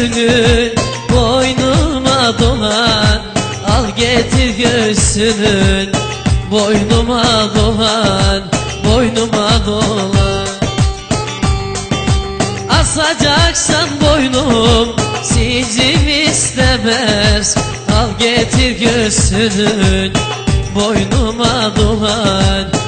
göğsünü Boynuma dolan Al getir göğsünün Boynuma dolan Boynuma dolan Asacaksan boynum Sicim istemez. Al getir göğsünün Boynuma dolan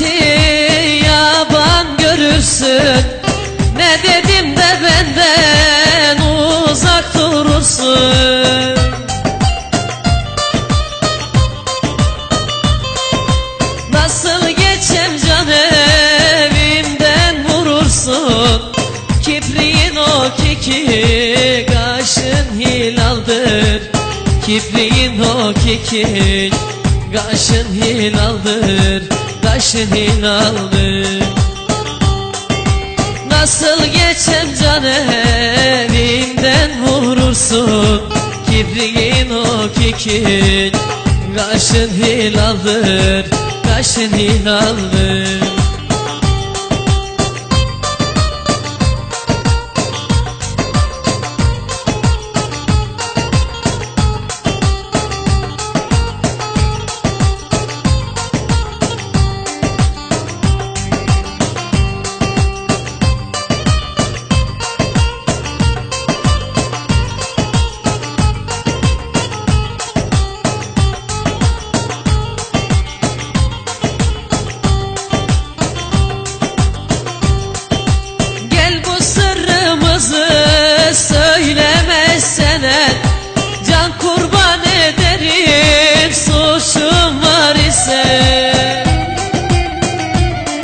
rahmeti yaban görürsün. Ne dedim de benden uzak durursun. Nasıl geçem can evimden vurursun. Kipriğin o kiki kaşın hilaldır. Kipriğin o kiki kaşın hilaldır Kaşın hilaldır Nasıl geçem can evimden vurursun. Kibriğin o kikin Kaşın hilaldır Kaşın hilaldır